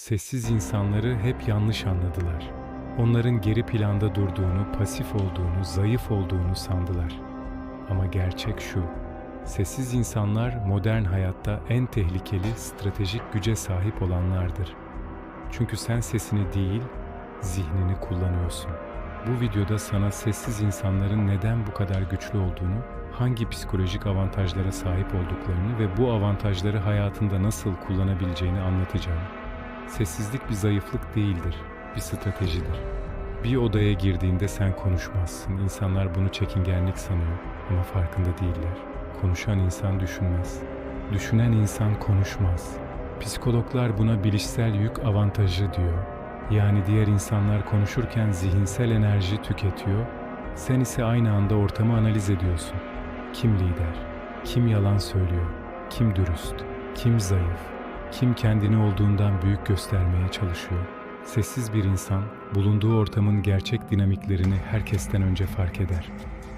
Sessiz insanları hep yanlış anladılar. Onların geri planda durduğunu, pasif olduğunu, zayıf olduğunu sandılar. Ama gerçek şu. Sessiz insanlar modern hayatta en tehlikeli stratejik güce sahip olanlardır. Çünkü sen sesini değil, zihnini kullanıyorsun. Bu videoda sana sessiz insanların neden bu kadar güçlü olduğunu, hangi psikolojik avantajlara sahip olduklarını ve bu avantajları hayatında nasıl kullanabileceğini anlatacağım. Sessizlik bir zayıflık değildir, bir stratejidir. Bir odaya girdiğinde sen konuşmazsın. İnsanlar bunu çekingenlik sanıyor ama farkında değiller. Konuşan insan düşünmez. Düşünen insan konuşmaz. Psikologlar buna bilişsel yük avantajı diyor. Yani diğer insanlar konuşurken zihinsel enerji tüketiyor, sen ise aynı anda ortamı analiz ediyorsun. Kim lider? Kim yalan söylüyor? Kim dürüst? Kim zayıf? Kim kendini olduğundan büyük göstermeye çalışıyor? Sessiz bir insan bulunduğu ortamın gerçek dinamiklerini herkesten önce fark eder.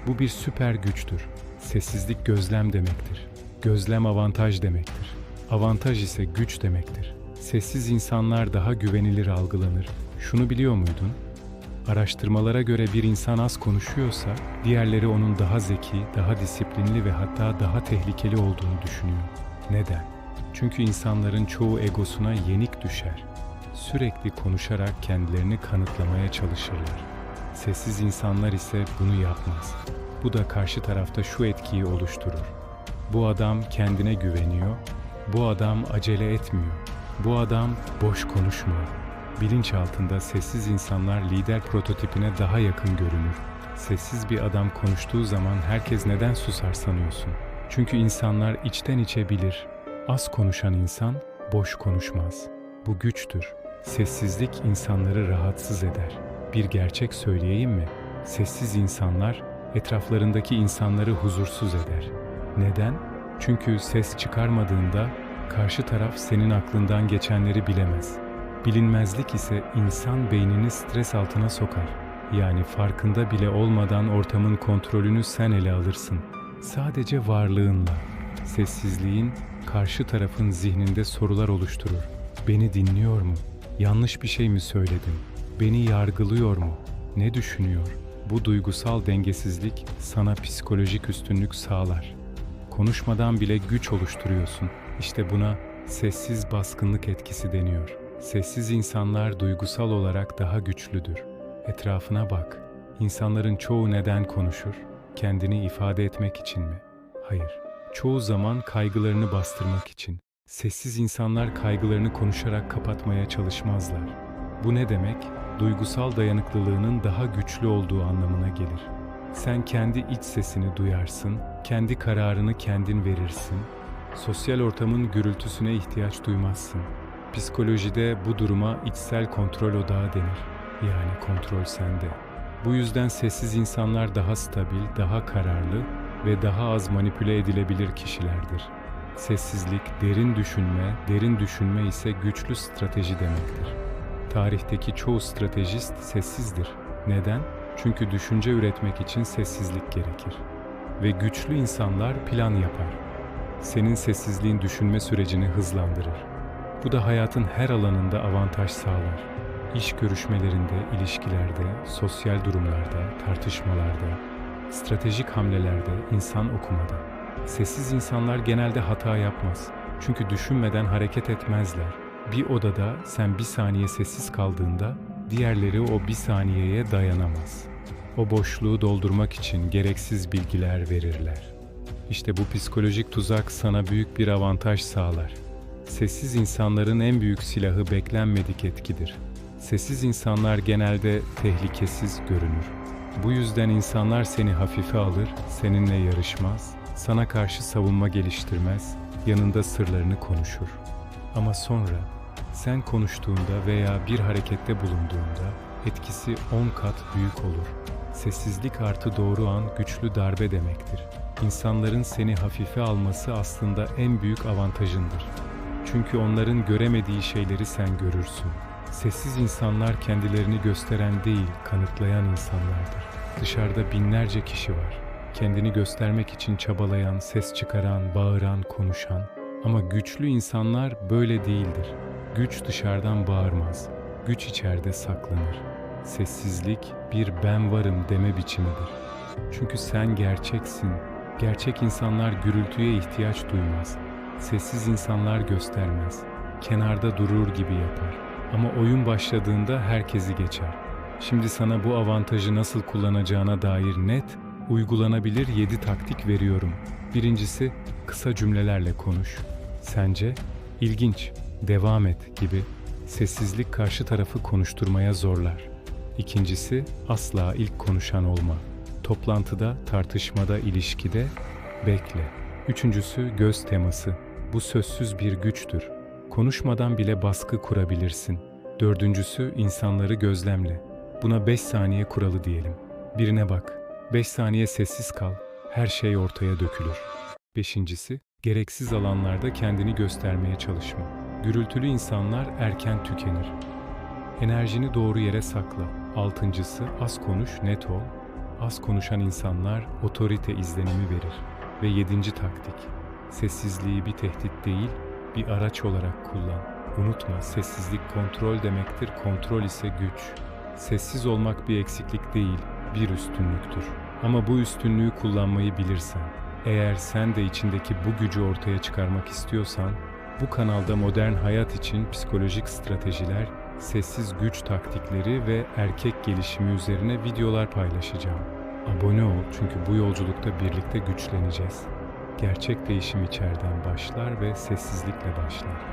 Bu bir süper güçtür. Sessizlik gözlem demektir. Gözlem avantaj demektir. Avantaj ise güç demektir. Sessiz insanlar daha güvenilir algılanır. Şunu biliyor muydun? Araştırmalara göre bir insan az konuşuyorsa, diğerleri onun daha zeki, daha disiplinli ve hatta daha tehlikeli olduğunu düşünüyor. Neden? Çünkü insanların çoğu egosuna yenik düşer. Sürekli konuşarak kendilerini kanıtlamaya çalışırlar. Sessiz insanlar ise bunu yapmaz. Bu da karşı tarafta şu etkiyi oluşturur. Bu adam kendine güveniyor, bu adam acele etmiyor, bu adam boş konuşmuyor. Bilinçaltında sessiz insanlar lider prototipine daha yakın görünür. Sessiz bir adam konuştuğu zaman herkes neden susar sanıyorsun? Çünkü insanlar içten içe bilir. Az konuşan insan boş konuşmaz. Bu güçtür. Sessizlik insanları rahatsız eder. Bir gerçek söyleyeyim mi? Sessiz insanlar etraflarındaki insanları huzursuz eder. Neden? Çünkü ses çıkarmadığında karşı taraf senin aklından geçenleri bilemez. Bilinmezlik ise insan beynini stres altına sokar. Yani farkında bile olmadan ortamın kontrolünü sen ele alırsın. Sadece varlığınla. Sessizliğin karşı tarafın zihninde sorular oluşturur. Beni dinliyor mu? Yanlış bir şey mi söyledim? Beni yargılıyor mu? Ne düşünüyor? Bu duygusal dengesizlik sana psikolojik üstünlük sağlar. Konuşmadan bile güç oluşturuyorsun. İşte buna sessiz baskınlık etkisi deniyor. Sessiz insanlar duygusal olarak daha güçlüdür. Etrafına bak. İnsanların çoğu neden konuşur? Kendini ifade etmek için mi? Hayır. Çoğu zaman kaygılarını bastırmak için. Sessiz insanlar kaygılarını konuşarak kapatmaya çalışmazlar. Bu ne demek? Duygusal dayanıklılığının daha güçlü olduğu anlamına gelir. Sen kendi iç sesini duyarsın, kendi kararını kendin verirsin. Sosyal ortamın gürültüsüne ihtiyaç duymazsın. Psikolojide bu duruma içsel kontrol odağı denir. Yani kontrol sende. Bu yüzden sessiz insanlar daha stabil, daha kararlı ve daha az manipüle edilebilir kişilerdir. Sessizlik, derin düşünme, derin düşünme ise güçlü strateji demektir. Tarihteki çoğu stratejist sessizdir. Neden? Çünkü düşünce üretmek için sessizlik gerekir. Ve güçlü insanlar plan yapar. Senin sessizliğin düşünme sürecini hızlandırır. Bu da hayatın her alanında avantaj sağlar. İş görüşmelerinde, ilişkilerde, sosyal durumlarda, tartışmalarda, stratejik hamlelerde, insan okumada. Sessiz insanlar genelde hata yapmaz. Çünkü düşünmeden hareket etmezler. Bir odada sen bir saniye sessiz kaldığında diğerleri o bir saniyeye dayanamaz. O boşluğu doldurmak için gereksiz bilgiler verirler. İşte bu psikolojik tuzak sana büyük bir avantaj sağlar. Sessiz insanların en büyük silahı beklenmedik etkidir. Sessiz insanlar genelde tehlikesiz görünür. Bu yüzden insanlar seni hafife alır, seninle yarışmaz, sana karşı savunma geliştirmez, yanında sırlarını konuşur. Ama sonra sen konuştuğunda veya bir harekette bulunduğunda etkisi 10 kat büyük olur. Sessizlik artı doğru an güçlü darbe demektir. İnsanların seni hafife alması aslında en büyük avantajındır. Çünkü onların göremediği şeyleri sen görürsün. Sessiz insanlar kendilerini gösteren değil, kanıtlayan insanlardır. Dışarıda binlerce kişi var. Kendini göstermek için çabalayan, ses çıkaran, bağıran, konuşan. Ama güçlü insanlar böyle değildir. Güç dışarıdan bağırmaz. Güç içeride saklanır. Sessizlik bir ben varım deme biçimidir. Çünkü sen gerçeksin. Gerçek insanlar gürültüye ihtiyaç duymaz. Sessiz insanlar göstermez. Kenarda durur gibi yapar. Ama oyun başladığında herkesi geçer. Şimdi sana bu avantajı nasıl kullanacağına dair net, uygulanabilir 7 taktik veriyorum. Birincisi, kısa cümlelerle konuş. Sence? İlginç, devam et gibi sessizlik karşı tarafı konuşturmaya zorlar. İkincisi, asla ilk konuşan olma. Toplantıda, tartışmada, ilişkide bekle. Üçüncüsü göz teması. Bu sözsüz bir güçtür. Konuşmadan bile baskı kurabilirsin. Dördüncüsü insanları gözlemle. Buna 5 saniye kuralı diyelim. Birine bak. 5 saniye sessiz kal. Her şey ortaya dökülür. Beşincisi, gereksiz alanlarda kendini göstermeye çalışma. Gürültülü insanlar erken tükenir. Enerjini doğru yere sakla. Altıncısı, az konuş, net ol. Az konuşan insanlar otorite izlenimi verir. Ve yedinci taktik, sessizliği bir tehdit değil, bir araç olarak kullan. Unutma, sessizlik kontrol demektir, kontrol ise güç. Sessiz olmak bir eksiklik değil, bir üstünlüktür. Ama bu üstünlüğü kullanmayı bilirsen, eğer sen de içindeki bu gücü ortaya çıkarmak istiyorsan, bu kanalda modern hayat için psikolojik stratejiler, sessiz güç taktikleri ve erkek gelişimi üzerine videolar paylaşacağım. Abone ol çünkü bu yolculukta birlikte güçleneceğiz. Gerçek değişim içeriden başlar ve sessizlikle başlar.